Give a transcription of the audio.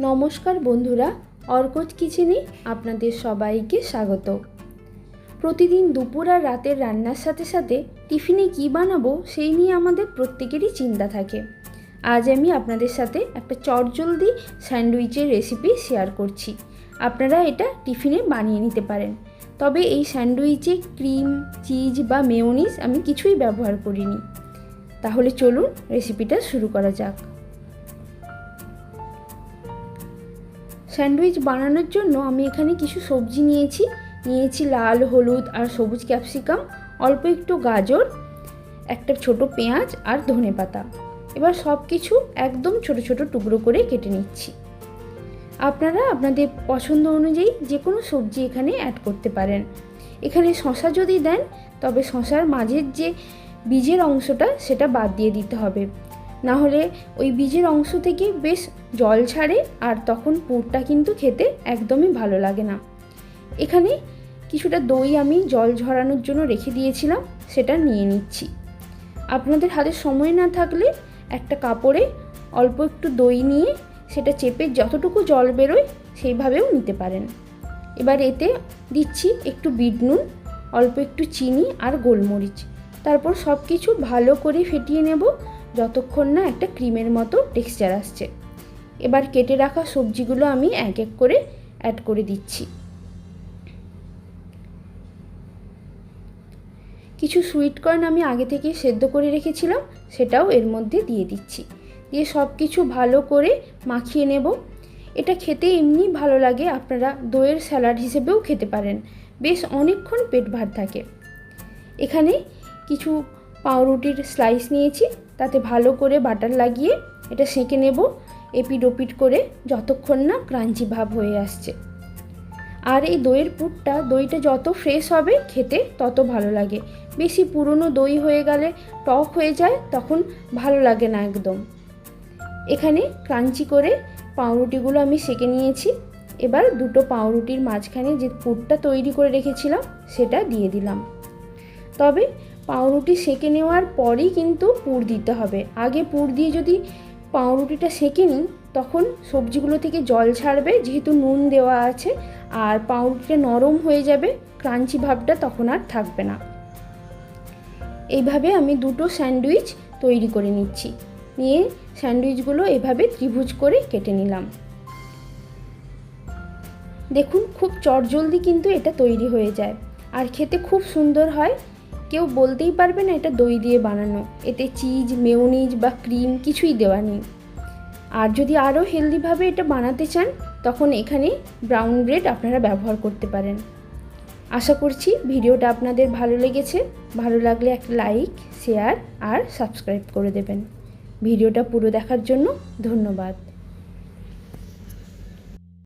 নমস্কার বন্ধুরা অর্কট কিচেনে আপনাদের সবাইকে স্বাগত। প্রতিদিন দুপুর আর রাতের রান্নার সাথে সাথে টিফিনে কী বানাবো সেই নিয়ে আমাদের প্রত্যেকেরই চিন্তা থাকে। আজ আমি আপনাদের সাথে একটা চটজলদি স্যান্ডউইচের রেসিপি শেয়ার করছি। আপনারা এটা টিফিনে বানিয়ে নিতে পারেন। তবে এই স্যান্ডউইচে ক্রিম, চিজ বা মেয়োনিজ আমি কিছুই ব্যবহার করিনি। তাহলে চলুন রেসিপিটা শুরু করা যাক। স্যান্ডউইচ বানানোর জন্য আমি এখানে কিছু সবজি নিয়েছি। নিয়েছি লাল, হলুদ আর সবুজ ক্যাপসিকাম, অল্প একটু গাজর, একটা ছোট পেঁয়াজ আর ধনে পাতা। এবার সব কিছু একদম ছোট ছোট টুকরো করে কেটে নিচ্ছি। আপনারা আপনাদের পছন্দ অনুযায়ী যে কোনো সবজি এখানে অ্যাড করতে পারেন। এখানে শশা যদি দেন, তবে শশার মাঝের যে বীজের অংশটা, সেটা বাদ দিয়ে দিতে হবে। না হলে ওই বীজের অংশ থেকে বেশ জল ছাড়ে আর তখন পুরটা কিন্তু খেতে একদমই ভালো লাগে না। এখানে কিছুটা দই আমি জল ঝরানোর জন্য রেখে দিয়েছিলাম, সেটা নিয়ে নিচ্ছি। আপনাদের হাতে সময় না থাকলে একটা কাপড়ে অল্প একটু দই নিয়ে সেটা চেপে যতটুকু জল বেরোয় সেইভাবেও নিতে পারেন। এবার এতে দিচ্ছি একটু বিট নুন, অল্প একটু চিনি আর গোলমরিচ। তারপর সব কিছু ভালো করে ফেটিয়ে নেব যতক্ষণ না একটা ক্রিমের মতো টেক্সচার আসছে। এবার কেটে রাখা সবজিগুলো আমি এক এক করে অ্যাড করে দিচ্ছি। কিছু সুইট কর্ন আমি আগে থেকে সেদ্ধ করে রেখেছিলাম, সেটাও এর মধ্যে দিয়ে দিচ্ছি। দিয়ে সব কিছু ভালো করে মাখিয়ে নেব। এটা খেতে এমনি ভালো লাগে, আপনারা দইয়ের স্যালাড হিসেবেও খেতে পারেন। বেশ অনেকক্ষণ পেট ভার থাকে। এখানে কিছু পাউরুটির স্লাইস নিয়েছি। তাতে ভালো করে বাটার লাগিয়ে এটা সেঁকে নেব এপিড ওপিড করে যতক্ষণ না ক্রাঞ্চি ভাব হয়ে আসছে। আর এই দইয়ের পুরটা, দইটা যত ফ্রেশ হবে খেতে তত ভালো লাগে। বেশি পুরনো দই হয়ে গেলে টক হয়ে যায়, তখন ভালো লাগে না একদম। এখানে ক্রাঞ্চি করে পাউরুটিগুলো আমি সেঁকে নিয়েছি। এবার দুটো পাউরুটির মাঝখানে যে পুরটা তৈরি করে রেখেছিলাম, সেটা দিয়ে দিলাম। তবে পাউরুটি সেঁকে নেওয়ার পরেই কিন্তু পুর দিতে হবে। আগে পুর দিয়ে যদি পাউরুটিটা সেঁকে নিই, তখন সবজিগুলো থেকে জল ছাড়বে, যেহেতু নুন দেওয়া আছে, আর পাউরুটিটা নরম হয়ে যাবে, ক্রাঞ্চি ভাবটা তখন আর থাকবে না। এইভাবে আমি দুটো স্যান্ডউইচ তৈরি করে নিচ্ছি। নিয়ে স্যান্ডউইচগুলো এভাবে ত্রিভুজ করে কেটে নিলাম। দেখুন, খুব চটজলদি কিন্তু এটা তৈরি হয়ে যায়। আর খেতে খুব সুন্দর হয় কেউ বলতেই পারবে না এটা দই দিয়ে বানানো। এতে চিজ, মেয়োনিজ বা ক্রিম কিছুই দেওয়া নেই। আর যদি আরও হেলদিভাবে এটা বানাতে চান, তখন এখানে ব্রাউন ব্রেড আপনারা ব্যবহার করতে পারেন। আশা করছি ভিডিওটা আপনাদের ভালো লেগেছে। ভালো লাগলে একটা লাইক, শেয়ার আর সাবস্ক্রাইব করে দেবেন। ভিডিওটা পুরো দেখার জন্য ধন্যবাদ।